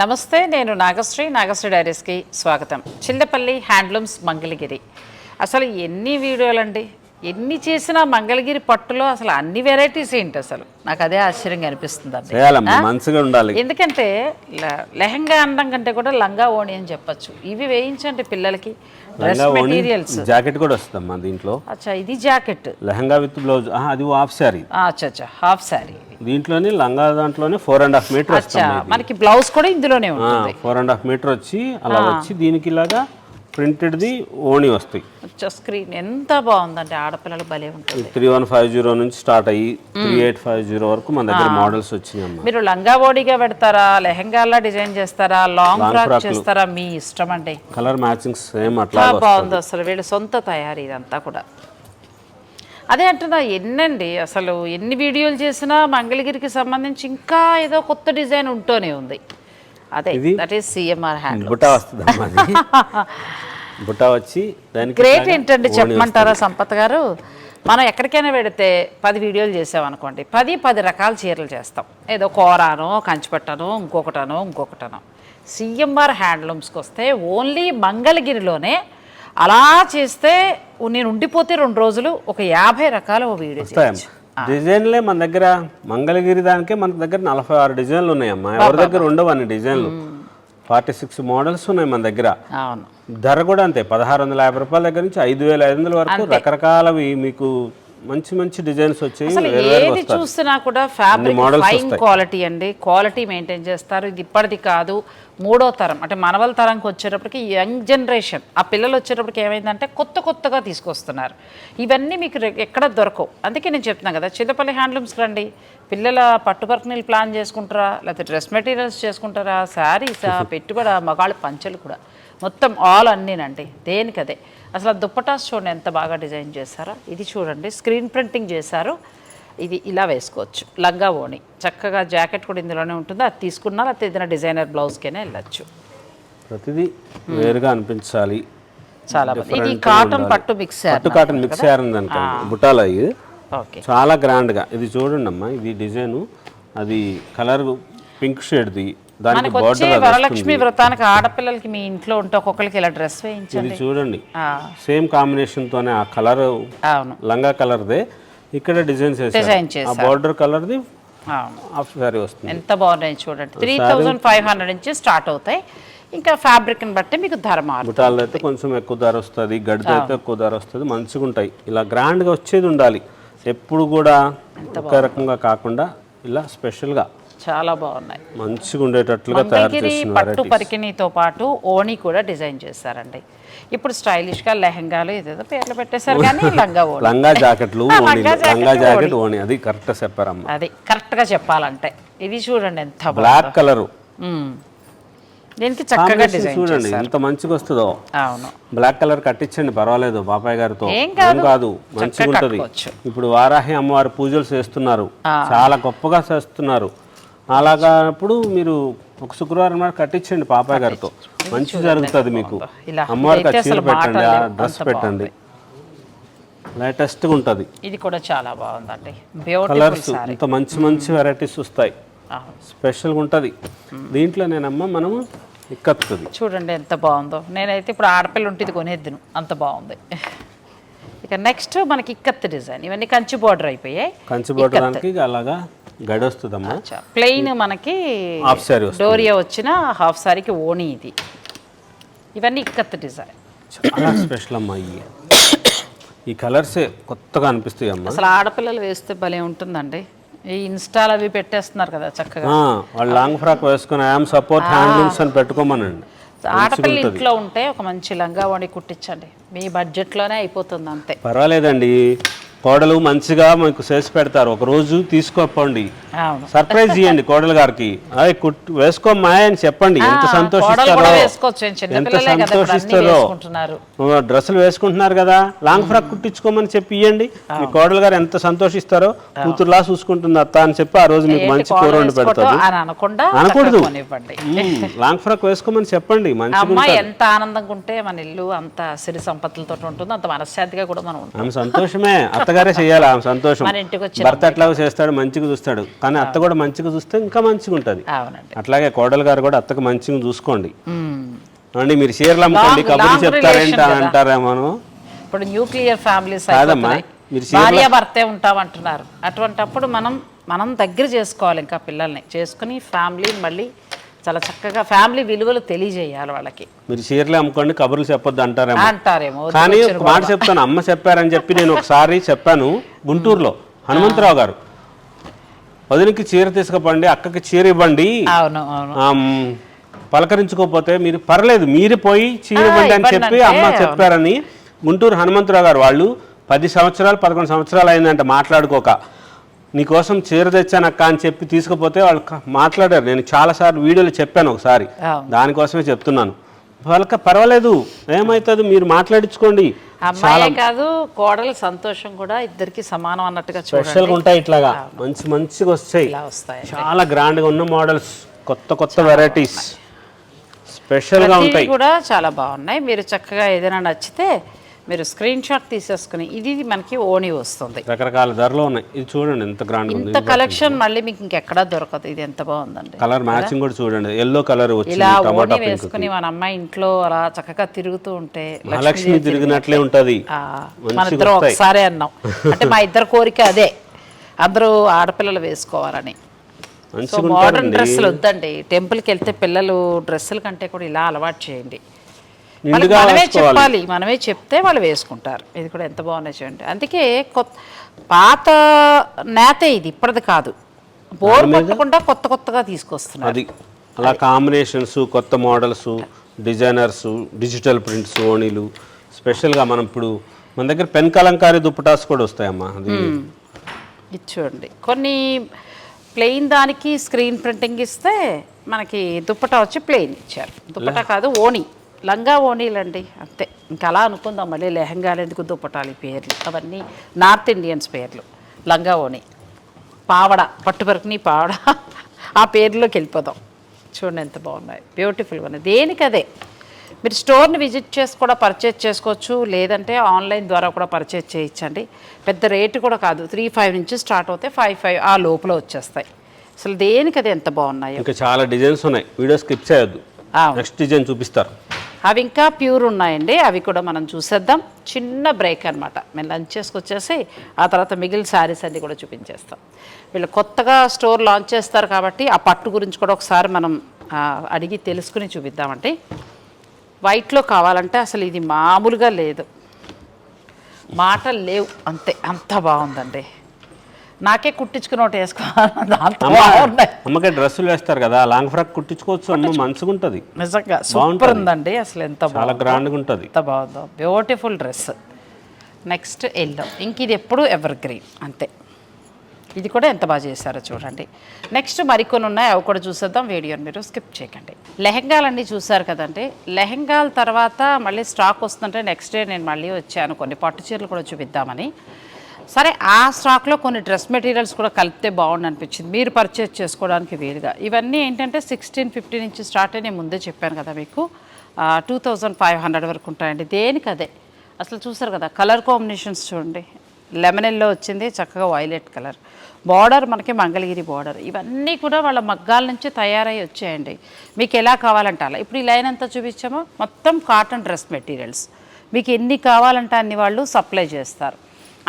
నమస్తే నేను నాగశ్రీ. నాగశ్రీ డైరీస్కి స్వాగతం. చిల్లపల్లి హ్యాండ్లూమ్స్ మంగళగిరి. అసలు ఎన్ని వీడియోలండి? ఎన్ని చేసినా మంగళగిరి పట్టులో అసలు అన్ని వెరైటీస్ ఏంటి అసలు? నాకు అదే ఆశ్చర్యంగా అనిపిస్తుంది ఉండాలి. ఎందుకంటే లెహంగా అనడం కంటే కూడా లంగా ఓణి అని చెప్పొచ్చు. ఇవి వేయించండి పిల్లలకి. Dress materials. జాకెట్ కూడా వస్తుందమ్మా దీంట్లో. అచ్చా ఇది జాకెట్. Lehenga with blouse. అది హాఫ్ శారీ. అచ్చా అచ్చా హాఫ్ శారీ. దీంట్లోనే లంగా దాంట్లోనే ఫోర్ అండ్ హాఫ్ మీటర్ మనకి బ్లౌజ్ కూడా ఇందులోనే ఫోర్ అండ్ హాఫ్ మీటర్ వచ్చి అలా వచ్చి దీనికి ఇలాగా ప్రింటెడ్ది ఓణి వస్తాయి. స్క్రీన్ ఎంత బాగుందంటే ఆడపిల్లలు భలే ఉంటుంది. త్రీ వన్ ఫైవ్ జీరో నుంచి స్టార్ట్ అయ్యి త్రీ ఎయిట్ ఫైవ్ జీరో వరకు మన దగ్గర మోడల్స్ వచ్చినాయమ్మా మీరు లంగా బోడీగా పెడతారా లెహంగాలా డిజైన్ చేస్తారా లాంగ్ ఫ్రాక్ చేస్తారా మీ ఇష్టం అండి కలర్ మ్యాచింగ్ సేమ్ అట్లా బాగుంది అసలు వీళ్ళ సొంత తయారీ ఇదంతా కూడా. అదే అంటున్నా ఎన్నండి? అసలు ఎన్ని వీడియోలు చేసినా మంగళగిరికి సంబంధించి ఇంకా ఏదో కొత్త డిజైన్ ఉంటూనే ఉంది. అదే దట్ ఈస్ సిఎంఆర్ హ్యాండ్ బుట్ట వస్తుంది బుట్ట వచ్చి దానికి గ్రేట్ ఏంటండి చెప్పమంటారా సంపత్ గారు? మనం ఎక్కడికైనా పెడితే పది వీడియోలు చేసామనుకోండి పది పది రకాల చీరలు చేస్తాం. ఏదో కూరానో కంచిపట్టనో ఇంకొకటనో ఇంకొకటనో. సిఎంఆర్ హ్యాండ్లూమ్స్కి వస్తే ఓన్లీ మంగళగిరిలోనే అలా చేస్తే నేను ఉండిపోతే రెండు రోజులు ఒక యాభై రకాల ఓ వీడియో చేయొచ్చు. డిజైన్లే మన దగ్గర మంగళగిరి దానికే మన దగ్గర నలభై ఆరు డిజైన్లు ఉన్నాయమ్మా. ఎవరి దగ్గర ఉండవు అన్ని డిజైన్లు. ఫార్టీ సిక్స్ మోడల్స్ ఉన్నాయి మన దగ్గర. ధర కూడా అంతే పదహారు వందల యాభై రూపాయల దగ్గర నుంచి ఐదు వేల ఐదు వందల వరకు రకరకాలవి మీకు మంచి మంచి డిజైన్స్ వచ్చాయి అసలు ఏది చూసినా కూడా ఫ్యాబ్రిక్ ఫైన్ క్వాలిటీ అండి. క్వాలిటీ మెయింటైన్ చేస్తారు. ఇది ఇప్పటిది కాదు. మూడో తరం. అంటే మనవల తరంకి వచ్చేటప్పటికి యంగ్ జనరేషన్ ఆ పిల్లలు వచ్చేటప్పటికి ఏమైందంటే కొత్త కొత్తగా తీసుకొస్తున్నారు. ఇవన్నీ మీకు ఎక్కడ దొరకవు. అందుకే నేను చెప్తున్నాను కదా చిన్నపల్లి హ్యాండ్లూమ్స్కి రండి పిల్లల పట్టుపర్కనీలు ప్లాన్ చేసుకుంటారా? లేకపోతే డ్రెస్ మెటీరియల్స్ చేసుకుంటారా? శారీసా? పెట్టుబడి? మగాళ్ళ పంచలు కూడా. మొత్తం ఆల్ అన్నీనండి. దేనికదే. అసలు ఆ దుప్పటాస్ చూడండి ఎంత బాగా డిజైన్ చేశారో ఇది చూడండి. స్క్రీన్ ప్రింటింగ్ చేశారు. ఇది ఇలా వేసుకోవచ్చు. లంగా ఓణి. చక్కగా జాకెట్ కూడా ఇందులోనే ఉంటుంది. అది తీసుకున్నా లేకపోతే ఏదైనా డిజైనర్ బ్లౌజ్కైనా వెళ్ళచ్చు. ప్రతిదీ వేరుగా అనిపించాలి. చాలా బాగుంది. ఇది కాటన్ పట్టు మిక్స్ పట్టు కాటన్ మిక్స్ బుట్టాలు అయ్యి చాలా గ్రాండ్గా ఇది చూడండి అమ్మా ఇది డిజైన్. అది కలర్ పింక్ షేడ్ది. మనకు వచ్చే వరలక్ష్మి వ్రతానికి ఆడపిల్లలకి మీ ఇంట్లో ఉంటే ఒక్కొక్కరికి ఇలా డ్రెస్ వేయించండి. చూడండి. సేమ్ కాంబినేషన్ తోనే ఆ కలర్ లంగా కలర్దే. ఇక్కడ డిజైన్స్ డిజైన్ బార్డర్ కలర్ది అవును. హాఫ్ సారీ వస్తుంది. ఎంత బాగున్నాయి చూడండి. త్రీ థౌజండ్ ఫైవ్ హండ్రెడ్ నుంచి స్టార్ట్ అవుతాయి. ఇంకా ఫ్యాబ్రిక్ని బట్టి మీకు ధర బుటాలు అయితే కొంచెం ఎక్కువ ధర వస్తుంది గడిద అయితే ఎక్కువ ధర వస్తుంది మంచిగా ఉంటాయి. ఇలా గ్రాండ్గా వచ్చేది ఉండాలి. ఎప్పుడు కూడా ఒకే రకంగా కాకుండా ఇలా స్పెషల్గా చాలా బాగున్నాయి. మంచిగా ఉండేటట్లుగా తయారు మంగళగిరి పట్టు. పరికిణితో పాటు ఓణి కూడా డిజైన్ చేశారండి. ఇప్పుడు స్టైలిష్గా లెహంగాలు ఏదేదో పేర్లు పెట్టేశారు కానీ లంగా ఓణి. లంగా జాకెట్లు లంగా జాకెట్, ఓణి. అది కరెక్ట్ చెప్పారమ్మా. అది కరెక్ట్గా చెప్పాలంటే. ఇది చూడండి ఎంత. Black colour. దీనికి చక్కగా డిజైన్ చూడండి ఎంత మంచిగా వస్తుందో. అవును. బ్లాక్ కలర్ కట్టించండి పర్వాలేదు బాబాయ్ గారితో. ఏం కాదు. మంచిగా ఉంటది. ఇప్పుడు వారాహి అమ్మవారి పూజలు చేస్తున్నారు. చాలా గొప్పగా చేస్తున్నారు. అలాగా అప్పుడు మీరు ఒక శుక్రవారం నాడు కట్టించండి పాపాయ్ గారితో. మంచి జరుగుతుంది మీకు. అమ్మవారికి చీర పెట్టండి ఆ. డ్రెస్ పెట్టండి. లేటెస్ట్గా ఉంటుంది. ఇది కూడా చాలా బాగుందండి. కలర్స్ ఇంత మంచి మంచి వెరైటీస్ వస్తాయి. స్పెషల్గా ఉంటుంది. దీంట్లో నేనమ్మ మనము ఇక్కత్తుంది చూడండి ఎంత బాగుందో. నేనైతే ఇప్పుడు ఆడపిల్ల ఉంటుంది కొనేద్దును. అంత బాగుంది. ఇక నెక్స్ట్ మనకి ఇక్కత్ డిజైన్. ఇవన్నీ కంచి బార్డర్ అయిపోయాయి. కంచి పట్టడానికి అలాగా గడి వస్తుందమ్మా ప్లెయిన్ మనకి హాఫ్ వస్తుంది. డోరియా వచ్చిన హాఫ్ సారీకి ఓణి ఇది. ఇవన్నీ ఇక్కత్ డిజైన్ చాలా స్పెషల్ అమ్మా ఇవి ఈ కలర్సే కొత్తగా అనిపిస్తాయి అమ్మా అసలు ఆడపిల్లలు వేస్తే భలే ఉంటుందండి. ఈ ఇన్స్టాల్ అవి పెట్టేస్తున్నారు కదా చక్కగా. ఆ, వాళ్ళు లాంగ్ ఫ్రాక్ వేసుకుని ఐఎమ్ సపోర్ట్ హ్యాండ్లూమ్స్ అని పెట్టుకోమనండి. ఆడపిల్ల ఇంట్లో ఉంటే ఒక మంచి లంగా వండి కుట్టించండి. మీ బడ్జెట్లోనే అయిపోతుంది అంతే. పర్వాలేదండి. కోడలు మంచిగా మీకు చేసి పెడతారు. ఒక రోజు తీసుకోపండి. సర్ప్రైజ్ ఇవ్వండి కోడలు గారికి. అదే కుట్ వేసుకోమ్మా అని చెప్పండి. ఎంత సంతోషిస్తారో. ఎంత సంతోషిస్తారో. డ్రెస్సులు వేసుకుంటున్నారు కదా. లాంగ్ ఫ్రాక్ కుట్టించుకోమని చెప్పి ఇవ్వండి మీ కోడలు గారు ఎంత సంతోషిస్తారో. కూతురులా చూసుకుంటుంది అత్త అని చెప్పి ఆ రోజు మీకు మంచి కూర వండి పెడతారు. అని అనకుండా అనకూడదు. లాంగ్ ఫ్రాక్ వేసుకోమని చెప్పండి. అమ్మాయి ఎంత ఆనందంగా ఉంటే మన ఇల్లు అంత సిరి సంపత్తులతో ఉంటుందో. అంత మనశ్శాంతిగా కూడా మనం సంతోషమే. అత్త అత్తగారే చేయాలి ఆమె సంతోషం. భర్త ఎట్లాగో చేస్తాడు? మంచిగా చూస్తాడు. కానీ అత్త కూడా మంచిగా చూస్తే ఇంకా మంచిగా ఉంటుంది అట్లాగే కోడలు గారు కూడా అత్తకు మంచిగా చూసుకోండి. అండి మీరు చీరలు అమ్ముకోండి కబుర్లు చెప్తారేంటి. అంటారేమోను. ఇప్పుడు న్యూక్లియర్ ఫ్యామిలీస్ కాదమ్మా, మీరు భార్య భర్తే ఉంటామంటున్నారు. అటువంటప్పుడు మనం మనం దగ్గర చేసుకోవాలి ఇంకా పిల్లల్ని. చేసుకుని ఫ్యామిలీ మళ్ళీ చాలా చక్కగా ఫ్యామిలీ విలువలు తెలియజేయాలి వాళ్ళకి. మీరు చీరలు అమ్ముకోండి కబుర్లు చెప్పొద్దు అంటారేమో. అంటారేమో కానీ ఒక మాట చెప్తాను అమ్మ చెప్పారని చెప్పి నేను ఒకసారి చెప్పాను గుంటూరులో హనుమంతరావు గారు. వదినకి చీర తీసుకుపోండి అక్కకి చీర ఇవ్వండి. అవును అవును. ఆమ్, పలకరించుకోకపోతే మీరు పర్లేదు మీరు పోయి చీర ఇవ్వండి అని చెప్పి అమ్మ చెప్పారని గుంటూరు హనుమంతరావు గారు వాళ్ళు పది సంవత్సరాలు పదకొండు సంవత్సరాలు అయిందంట మాట్లాడుకోక. నీకోసం చీర తెచ్చాను అక్క అని చెప్పి తీసుకుపోతే వాళ్ళు మాట్లాడారు. నేను చాలాసార్లు వీడియోలో చెప్పాను ఒకసారి. దానికోసమే చెప్తున్నాను. వాళ్ళకి పర్వాలేదు. ఏమవుతుంది మీరు మాట్లాడించుకోండి. అమ్మాయే కాదు కోడలు సంతోషం కూడా ఇద్దరికి సమానం అన్నట్టుగా స్పెషల్గా ఉంటాయి ఇట్లాగా. మంచి మంచిగా వస్తాయి. ఇలా వస్తాయి చాలా గ్రాండ్గా ఉన్న మోడల్స్ కొత్త కొత్త వెరైటీస్. స్పెషల్గా ఉంటాయి. కూడా చాలా బాగున్నాయి. మీరు చక్కగా ఏదైనా నచ్చితే మీరు స్క్రీన్ షాట్ తీసేసుకుని ఇది మనకి ఓణి వస్తుంది. రకరకాల ధరలు ఉన్నాయి. ఇది చూడండి ఎంత గ్రాండ్ ఉంది. ఇంత కలెక్షన్ మళ్ళీ మీకు ఇంకెక్కడా దొరకదు. ఇది ఎంత బాగుందండి. కలర్ మ్యాచింగ్ కూడా చూడండి. ఎల్లో కలర్ ఇలా పింక్ వేసుకుని మన అమ్మాయి ఇంట్లో అలా చక్కగా తిరుగుతూ ఉంటే మహాలక్ష్మి తిరిగినట్లే ఉంటది. ఆ, మన ఇద్దరం. ఒకసారి అన్నాం. అంటే మా ఇద్దరు కోరిక అదే. అందరూ ఆడపిల్లలు వేసుకోవాలని. సో మోడర్న్ డ్రెస్సులు వద్దండి. టెంపుల్కి వెళ్తే పిల్లలు డ్రెస్సుల కంటే కూడా ఇలా అలవాటు చేయండి. నిండుగా మనమే చెప్పాలి మనమే చెప్తే వాళ్ళు వేసుకుంటారు. ఇది కూడా ఎంత బాగున్నాయి చూడండి. అందుకే కొత్త పాత నేత ఇది ఇప్పటిది కాదు. బోర్ కొట్టకుండా కొత్త కొత్తగా తీసుకొస్తున్నారు. అది. అలా కాంబినేషన్స్ కొత్త మోడల్స్ డిజైనర్స్ డిజిటల్ ప్రింట్స్ ఓణీలు స్పెషల్గా మనం ఇప్పుడు మన దగ్గర పెన్ కలంకారీ దుప్పటాస్ కూడా వస్తాయమ్మా. అది ఇది చూడండి. కొన్ని ప్లెయిన్ దానికి స్క్రీన్ ప్రింటింగ్ ఇస్తే మనకి దుప్పటా వచ్చి ప్లెయిన్ ఇచ్చారు. దుప్పటా కాదు ఓణి. లంగా ఓణీలండి అంతే. ఇంకా అలా అనుకుందాం మళ్ళీ లెహంగాలు ఎందుకు దుప్పటాలు పేర్లు. అవన్నీ నార్త్ ఇండియన్స్ పేర్లు లంగా ఓణి. పావడ పట్టుపరకుని పావడ ఆ పేర్లోకి వెళ్ళిపోదాం. చూడండి ఎంత బాగున్నాయి. బ్యూటిఫుల్గా ఉన్నాయి. దేనికి అదే మీరు స్టోర్ని విజిట్ చేసి కూడా పర్చేజ్ చేసుకోవచ్చు లేదంటే ఆన్లైన్ ద్వారా కూడా పర్చేజ్ చేయించండి పెద్ద రేటు కూడా కాదు. త్రీ ఫైవ్ నుంచి స్టార్ట్ అవుతాయి ఫైవ్ ఫైవ్ ఆ లోపల వచ్చేస్తాయి. అసలు దేనికి అది ఎంత బాగున్నాయో? ఇంకా చాలా డిజైన్స్ ఉన్నాయి. వీడియో స్కిప్ చేయొద్దు. నెక్స్ట్ డిజైన్ చూపిస్తారు. అవి ఇంకా ప్యూర్ ఉన్నాయండి. అవి కూడా మనం చూసేద్దాం. చిన్న బ్రేక్ అనమాట మేము లంచ్ చేసుకొచ్చేసి ఆ తర్వాత మిగిలిన శారీస్ అన్నీ కూడా చూపించేస్తాం. వీళ్ళు కొత్తగా స్టోర్ లాంచ్ చేస్తారు కాబట్టి ఆ పట్టు గురించి కూడా ఒకసారి మనం అడిగి తెలుసుకుని చూపిద్దామండి. వైట్లో కావాలంటే అసలు ఇది మామూలుగా లేదు. మాటలు లేవు. అంతే. అంత బాగుందండి. నాకే కుట్టించుకుని ఒకటి వేసుకోవాలి. అమ్మకి డ్రెస్సులు వేస్తారు కదా లాంగ్ ఫ్రాక్ కుట్టించుకోవచ్చు అమ్మ మంచిగా ఉంటుంది నిజంగా సూపర్ ఉందండి అసలు ఎంత చాలా గ్రాండ్గా ఉంటుంది ఎంత బాగుందో. బ్యూటిఫుల్ డ్రెస్ నెక్స్ట్ ఎల్లో ఇంక ఇది ఎప్పుడు ఎవర్ గ్రీన్ అంతే. ఇది కూడా ఎంత బాగా చేశారో చూడండి. నెక్స్ట్ మరికొన్ని ఉన్నాయి అవి కూడా చూసేద్దాం. వీడియోని మీరు స్కిప్ చేయకండి. లెహంగాలన్నీ చూసారు కదండి. లెహంగాల తర్వాత మళ్ళీ స్టాక్ వస్తుంటే నెక్స్ట్ డే నేను మళ్ళీ వచ్చాను. కొన్ని పట్టు చీరలు కూడా చూపిద్దామని. సరే ఆ స్టాక్లో కొన్ని డ్రెస్ మెటీరియల్స్ కూడా కలిపితే బాగుండు అనిపించింది మీరు పర్చేజ్ చేసుకోవడానికి వీలుగా. ఇవన్నీ ఏంటంటే సిక్స్టీన్ ఫిఫ్టీ నుంచి స్టార్ట్ అయ్యి నేను ముందే చెప్పాను కదా మీకు. టూ థౌజండ్ ఫైవ్ హండ్రెడ్ వరకు ఉంటాయండి. దేనికి అదే? అసలు చూసారు కదా కలర్ కాంబినేషన్స్ చూడండి. లెమన్ ఎల్లో వచ్చింది చక్కగా వైలెట్ కలర్. బార్డర్ మనకి మంగళగిరి బార్డర్ ఇవన్నీ కూడా వాళ్ళ మగ్గాల నుంచి తయారై వచ్చాయండి. మీకు ఎలా కావాలంటే అలా ఇప్పుడు ఈ లైన్ అంతా చూపించామో. మొత్తం కాటన్ డ్రెస్ మెటీరియల్స్ మీకు ఎన్ని కావాలంటే అన్ని వాళ్ళు సప్లై చేస్తారు.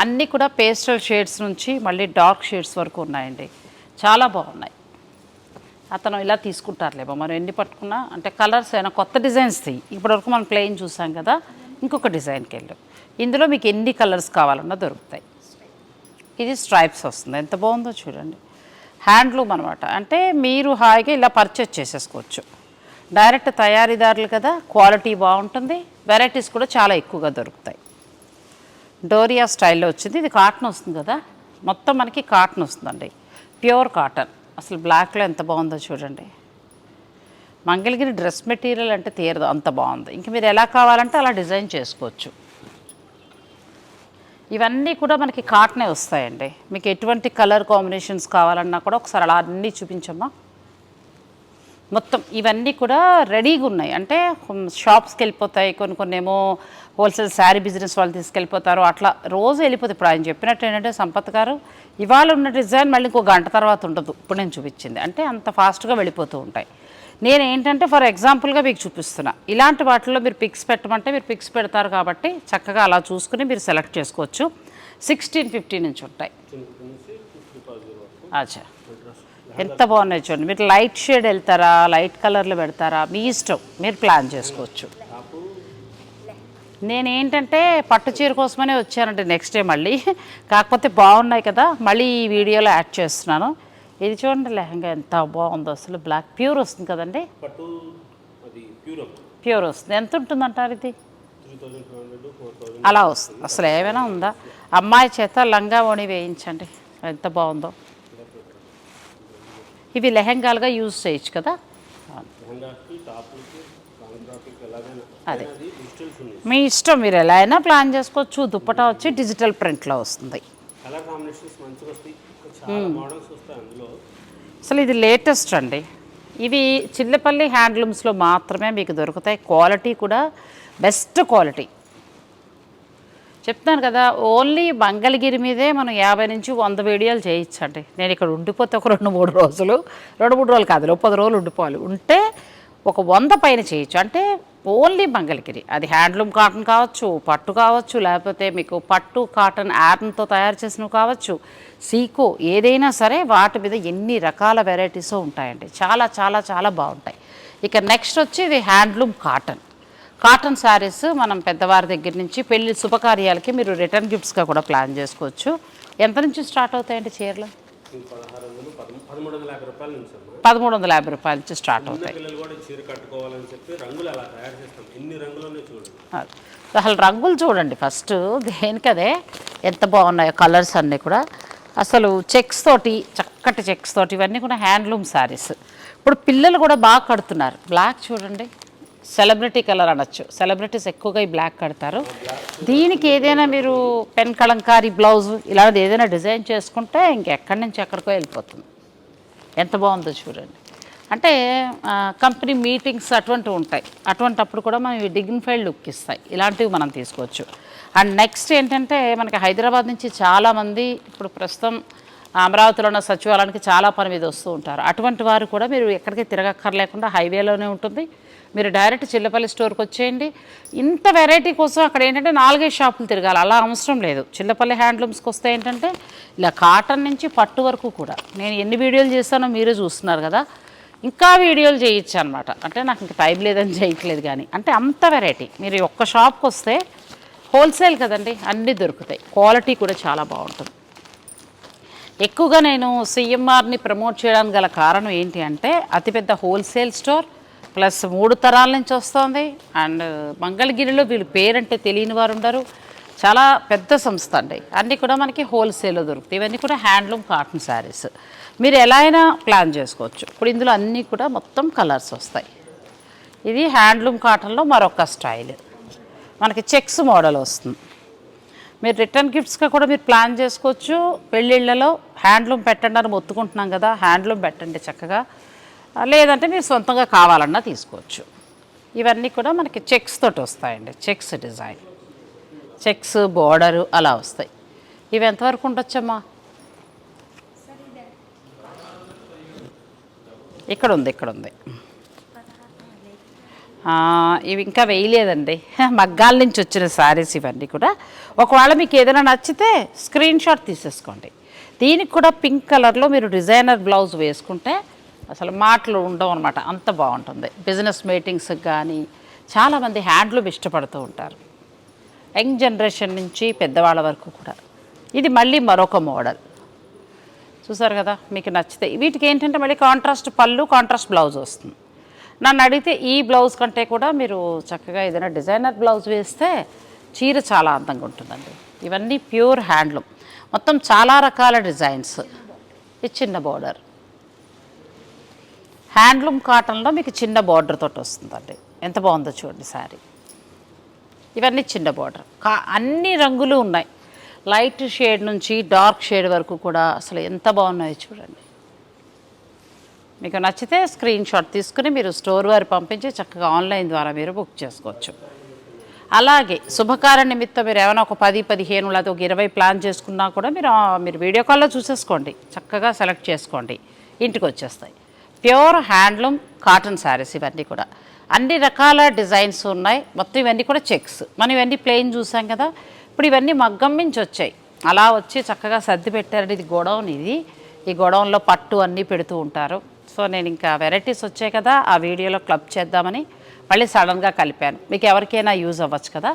అన్నీ కూడా పేస్టల్ షేడ్స్ నుంచి మళ్ళీ డార్క్ షేడ్స్ వరకు ఉన్నాయండి. చాలా బాగున్నాయి. అతను ఇలా తీసుకుంటారులేమో. మనం ఎన్ని పట్టుకున్నా అంటే కలర్స్ అయినా కొత్త డిజైన్స్ తీయి ఇప్పటివరకు మనం ప్లెయిన్ చూసాం కదా ఇంకొక డిజైన్కి వెళ్ళు. ఇందులో మీకు ఎన్ని కలర్స్ కావాలన్నా దొరుకుతాయి. ఇది స్ట్రైప్స్ వస్తుంది. ఎంత బాగుందో చూడండి. హ్యాండ్లూమ్ అనమాట అంటే మీరు హాయిగా ఇలా పర్చేజ్ చేసేసుకోవచ్చు. డైరెక్ట్ తయారీదారులు కదా క్వాలిటీ బాగుంటుంది వెరైటీస్ కూడా చాలా ఎక్కువగా దొరుకుతాయి. డోరియా స్టైల్లో వచ్చింది. ఇది కాటన్ వస్తుంది కదా. మొత్తం మనకి కాటన్ వస్తుందండి. Pure cotton. అసలు బ్లాక్లో ఎంత బాగుందో చూడండి. మంగళగిరి డ్రెస్ మెటీరియల్ అంటే తీరదు. అంత బాగుంది. ఇంక మీరు ఎలా కావాలంటే అలా డిజైన్ చేసుకోవచ్చు. ఇవన్నీ కూడా మనకి కాటనే వస్తాయండి. మీకు ఎటువంటి కలర్ కాంబినేషన్స్ కావాలన్నా కూడా ఒకసారి అలా అన్నీ చూపించమ్మా. మొత్తం ఇవన్నీ కూడా రెడీగా ఉన్నాయి అంటే షాప్స్కి వెళ్ళిపోతాయి కొన్ని కొన్ని ఏమో హోల్సేల్ శారీ బిజినెస్ వాళ్ళు తీసుకెళ్ళిపోతారు అట్లా రోజు వెళ్ళిపోతుంది ఇప్పుడు ఆయన చెప్పినట్టు ఏంటంటే సంపత్ గారు ఇవాళ ఉన్న డిజైన్ మళ్ళీ ఇంకో గంట తర్వాత ఉండదు ఇప్పుడు నేను చూపించింది అంటే అంత ఫాస్ట్గా వెళ్ళిపోతూ ఉంటాయి నేను ఏంటంటే ఫర్ ఎగ్జాంపుల్గా మీకు చూపిస్తున్నా ఇలాంటి వాటిల్లో మీరు పిక్స్ పెట్టమంటే మీరు పిక్స్ పెడతారు కాబట్టి చక్కగా అలా చూసుకుని మీరు సెలెక్ట్ చేసుకోవచ్చు సిక్స్టీన్ ఫిఫ్టీ నుంచి ఉంటాయి అచ్చా ఎంత బాగున్నాయి చూడండి. మీరు లైట్ షేడ్ వెళ్తారా? లైట్ కలర్లో పెడతారా? మీ ఇష్టం. మీరు ప్లాన్ చేసుకోవచ్చు. నేను ఏంటంటే పట్టు చీర కోసమనే వచ్చానండి నెక్స్ట్ డే మళ్ళీ. కాకపోతే బాగున్నాయి కదా. మళ్ళీ ఈ వీడియోలో యాడ్ చేస్తున్నాను. ఇది చూడండి లెహంగా ఎంత బాగుందో. అసలు బ్లాక్ ప్యూర్ వస్తుంది కదండి. ప్యూర్ ప్యూర్ వస్తుంది. ఎంత ఉంటుందంటారు ఇది? అలా వస్తుంది. అసలు ఏమైనా ఉందా? అమ్మాయి చేత లంగా ఓణి వేయించండి. ఎంత బాగుందో. ఇవి లెహంగాలుగా యూజ్ చేయొచ్చు కదా? అదే. మీ ఇష్టం మీరు ఎలా అయినా ప్లాన్ చేసుకోవచ్చు. దుప్పటా వచ్చి డిజిటల్ ప్రింట్లో వస్తుంది. అసలు ఇది లేటెస్ట్ అండి. ఇవి చిల్లపల్లి హ్యాండ్లూమ్స్లో మాత్రమే మీకు దొరుకుతాయి. క్వాలిటీ కూడా బెస్ట్ క్వాలిటీ. చెప్తాను కదా ఓన్లీ మంగళగిరి మీదే మనం యాభై నుంచి వంద వీడియోలు చేయొచ్చండి నేను ఇక్కడ ఉండిపోతే ఒక రెండు మూడు రోజులు రెండు మూడు రోజులు కాదు పది రోజులు ఉండిపోవాలి. ఉంటే ఒక వంద పైన చేయొచ్చు అంటే ఓన్లీ మంగళగిరి. అది హ్యాండ్లూమ్ కాటన్ కావచ్చు పట్టు కావచ్చు లేకపోతే మీకు పట్టు కాటన్ యార్న్తో తయారు చేసినవి కావచ్చు సీకో ఏదైనా సరే వాటి మీద ఎన్ని రకాల వెరైటీస్ ఉంటాయండి. చాలా చాలా చాలా బాగుంటాయి. ఇక నెక్స్ట్ వచ్చి ఇది హ్యాండ్లూమ్ కాటన్. కాటన్ శారీస్ మనం పెద్దవారి దగ్గర నుంచి పెళ్ళి శుభకార్యాలకి మీరు రిటర్న్ గిఫ్ట్స్గా కూడా ప్లాన్ చేసుకోవచ్చు. ఎంత నుంచి స్టార్ట్ అవుతాయండి చీరలు? పదమూడు వందల యాభై రూపాయల నుంచి స్టార్ట్ అవుతాయి. అసలు రంగులు చూడండి ఫస్ట్ దేనికదే ఎంత బాగున్నాయో కలర్స్ అన్నీ కూడా. అసలు చెక్స్ తోటి చక్కటి చెక్స్ తోటి ఇవన్నీ కూడా హ్యాండ్లూమ్ శారీస్. ఇప్పుడు పిల్లలు కూడా బాగా కడుతున్నారు. బ్లాక్ చూడండి. సెలబ్రిటీ కలర్ అనొచ్చు. సెలబ్రిటీస్ ఎక్కువగా ఈ బ్లాక్ కడతారు. దీనికి ఏదైనా మీరు పెన్ కలంకారీ బ్లౌజ్ ఇలాంటిది ఏదైనా డిజైన్ చేసుకుంటే ఇంకెక్కడి నుంచి ఎక్కడికో వెళ్ళిపోతుంది. ఎంత బాగుందో చూడండి. అంటే కంపెనీ మీటింగ్స్ అటువంటివి ఉంటాయి. అటువంటప్పుడు కూడా మనం ఇవి డిగ్నిఫైడ్ లుక్ ఇస్తాయి. ఇలాంటివి మనం తీసుకోవచ్చు. అండ్ నెక్స్ట్ ఏంటంటే మనకి హైదరాబాద్ నుంచి చాలామంది ఇప్పుడు ప్రస్తుతం అమరావతిలో ఉన్న సచివాలయానికి చాలా పని మీద వస్తూ ఉంటారు. అటువంటి వారు కూడా మీరు ఎక్కడికి తిరగక్కర్లేకుండా హైవేలోనే ఉంటుంది. మీరు డైరెక్ట్ చిల్లపల్లి స్టోర్కి వచ్చేయండి. ఇంత వెరైటీ కోసం అక్కడ ఏంటంటే నాలుగైదు షాపులు తిరగాలి. అలా అవసరం లేదు. చిల్లపల్లి హ్యాండ్లూమ్స్కి వస్తే ఏంటంటే ఇలా కాటన్ నుంచి పట్టు వరకు కూడా నేను ఎన్ని వీడియోలు చేస్తానో మీరే చూస్తున్నారు కదా ఇంకా వీడియోలు చేయొచ్చు అనమాట అంటే నాకు ఇంకా టైం లేదని చేయట్లేదు కానీ. అంటే అంత వెరైటీ. మీరు ఒక్క షాప్కి వస్తే హోల్సేల్ కదండి అన్నీ దొరుకుతాయి. క్వాలిటీ కూడా చాలా బాగుంటుంది. ఎక్కువగా నేను సిఎంఆర్ని ప్రమోట్ చేయడానికి గల కారణం ఏంటి అంటే అతిపెద్ద హోల్సేల్ స్టోర్ ప్లస్ మూడు తరాల నుంచి వస్తుంది. అండ్ మంగళగిరిలో వీళ్ళు పేరంటే తెలియని వారు ఉండరు. చాలా పెద్ద సంస్థ అండి. అన్నీ కూడా మనకి హోల్సేల్లో దొరుకుతాయి. ఇవన్నీ కూడా హ్యాండ్లూమ్ కాటన్ శారీస్. మీరు ఎలా అయినా ప్లాన్ చేసుకోవచ్చు. ఇప్పుడు ఇందులో అన్నీ కూడా మొత్తం కలర్స్ వస్తాయి. ఇది హ్యాండ్లూమ్ కాటన్లో మరొక స్టైల్. మనకి చెక్స్ మోడల్ వస్తుంది. మీరు రిటర్న్ గిఫ్ట్స్గా కూడా మీరు ప్లాన్ చేసుకోవచ్చు. పెళ్ళిళ్ళలో హ్యాండ్లూమ్ పెట్టండి అని మొత్తుకుంటున్నాం కదా హ్యాండ్లూమ్ పెట్టండి చక్కగా. లేదంటే మీరు సొంతంగా కావాలన్నా తీసుకోవచ్చు. ఇవన్నీ కూడా మనకి చెక్స్ తోటి వస్తాయండి చెక్స్ డిజైన్. చెక్స్ బోర్డరు అలా వస్తాయి. ఇవి ఎంతవరకు ఉండొచ్చమ్మా? ఇక్కడ ఉంది ఇక్కడ ఉంది. ఇవి ఇంకా వేయలేదండి. మగ్గాల నుంచి వచ్చిన శారీస్ ఇవన్నీ కూడా. ఒకవేళ మీకు ఏదైనా నచ్చితే స్క్రీన్ షాట్ తీసేసుకోండి. దీనికి కూడా పింక్ కలర్లో మీరు డిజైనర్ బ్లౌజ్ వేసుకుంటే అసలు మాటలు ఉండవు అనమాట అంత బాగుంటుంది. బిజినెస్ మీటింగ్స్కి కానీ చాలామంది హ్యాండ్లూమ్ ఇష్టపడుతూ ఉంటారు. యంగ్ జనరేషన్ నుంచి పెద్దవాళ్ళ వరకు కూడా. ఇది మళ్ళీ మరొక మోడల్. చూసారు కదా మీకు నచ్చితే. వీటికి ఏంటంటే మళ్ళీ కాంట్రాస్ట్ పళ్ళు కాంట్రాస్ట్ బ్లౌజ్ వస్తుంది. నన్ను అడిగితే ఈ బ్లౌజ్ కంటే కూడా మీరు చక్కగా ఏదైనా డిజైనర్ బ్లౌజ్ వేస్తే చీర చాలా అందంగా ఉంటుందండి. ఇవన్నీ ప్యూర్ హ్యాండ్లూమ్. మొత్తం చాలా రకాల డిజైన్స్. ఇది చిన్న బార్డర్. హ్యాండ్లూమ్ కాటన్లో మీకు చిన్న బార్డర్ తోటి వస్తుందండి. ఎంత బాగుందో చూడండి శారీ. ఇవన్నీ చిన్న బార్డర్. కా అన్ని రంగులు ఉన్నాయి. లైట్ షేడ్ నుంచి డార్క్ షేడ్ వరకు కూడా అసలు ఎంత బాగున్నాయో చూడండి. మీకు నచ్చితే స్క్రీన్ షాట్ తీసుకుని మీరు స్టోర్ వారు పంపించి చక్కగా ఆన్లైన్ ద్వారా మీరు బుక్ చేసుకోవచ్చు. అలాగే శుభకార్య నిమిత్తం మీరు ఏమైనా ఒక పది పదిహేను లేదా ఒక ఇరవై ప్లాన్ చేసుకున్నా కూడా మీరు మీరు వీడియో కాల్లో చూసేసుకోండి. చక్కగా సెలెక్ట్ చేసుకోండి. ఇంటికి వచ్చేస్తాయి. ప్యూర్ హ్యాండ్లూమ్ కాటన్ శారీస్ ఇవన్నీ కూడా. అన్ని రకాల డిజైన్స్ ఉన్నాయి. మొత్తం ఇవన్నీ కూడా చెక్స్ మనం ఇవన్నీ ప్లెయిన్ చూసాం కదా. ఇప్పుడు ఇవన్నీ మగ్గం నుంచి వచ్చాయి. అలా వచ్చి చక్కగా సర్ది పెట్టారని ఇది గొడౌన్ ఇది. ఈ గొడౌన్లో పట్టు అన్నీ పెడుతూ ఉంటారు. సో నేను ఇంకా వెరైటీస్ వచ్చాయి కదా ఆ వీడియోలో క్లబ్ చేద్దామని మళ్ళీ సడన్గా కలిపాను. మీకు ఎవరికైనా యూజ్ అవ్వచ్చు కదా.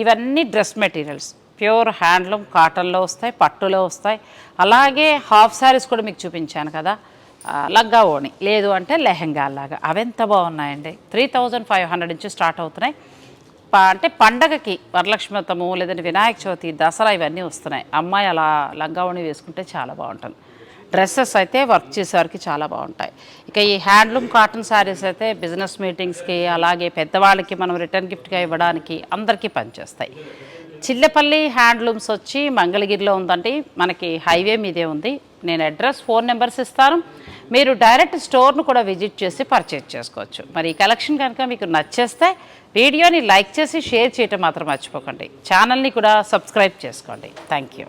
ఇవన్నీ డ్రెస్ మెటీరియల్స్. ప్యూర్ హ్యాండ్లూమ్ కాటన్లో వస్తాయి పట్టులో వస్తాయి. అలాగే హాఫ్ శారీస్ కూడా మీకు చూపించాను కదా. లగ్గా ఓణి. లేదు అంటే లెహెంగా లాగా. అవెంత బాగున్నాయండి. త్రీ థౌజండ్ ఫైవ్ హండ్రెడ్ నుంచి స్టార్ట్ అవుతున్నాయి. అంటే పండగకి వరలక్ష్మి వ్రతము లేదంటే వినాయక చవితి దసరా ఇవన్నీ వస్తున్నాయి. అమ్మాయి అలా లగ్గా ఓణి వేసుకుంటే చాలా బాగుంటుంది. డ్రెస్సెస్ అయితే వర్క్ చేసేవారికి చాలా బాగుంటాయి. ఇక ఈ హ్యాండ్లూమ్ కాటన్ శారీస్ అయితే బిజినెస్ మీటింగ్స్కి అలాగే పెద్దవాళ్ళకి మనం రిటర్న్ గిఫ్ట్గా ఇవ్వడానికి అందరికీ పనిచేస్తాయి. చిల్లపల్లి హ్యాండ్లూమ్స్ వచ్చి మంగళగిరిలో ఉందండి. మనకి హైవే మీదే ఉంది. నేను అడ్రస్ ఫోన్ నెంబర్స్ ఇస్తాను. మీరు డైరెక్ట్ స్టోర్ను కూడా విజిట్ చేసి పర్చేజ్ చేసుకోవచ్చు. మరి ఈ కలెక్షన్ కనుక మీకు నచ్చేస్తే వీడియోని లైక్ చేసి షేర్ చేయటం మాత్రం మర్చిపోకండి. ఛానల్ని కూడా సబ్స్క్రైబ్ చేసుకోండి. Thank you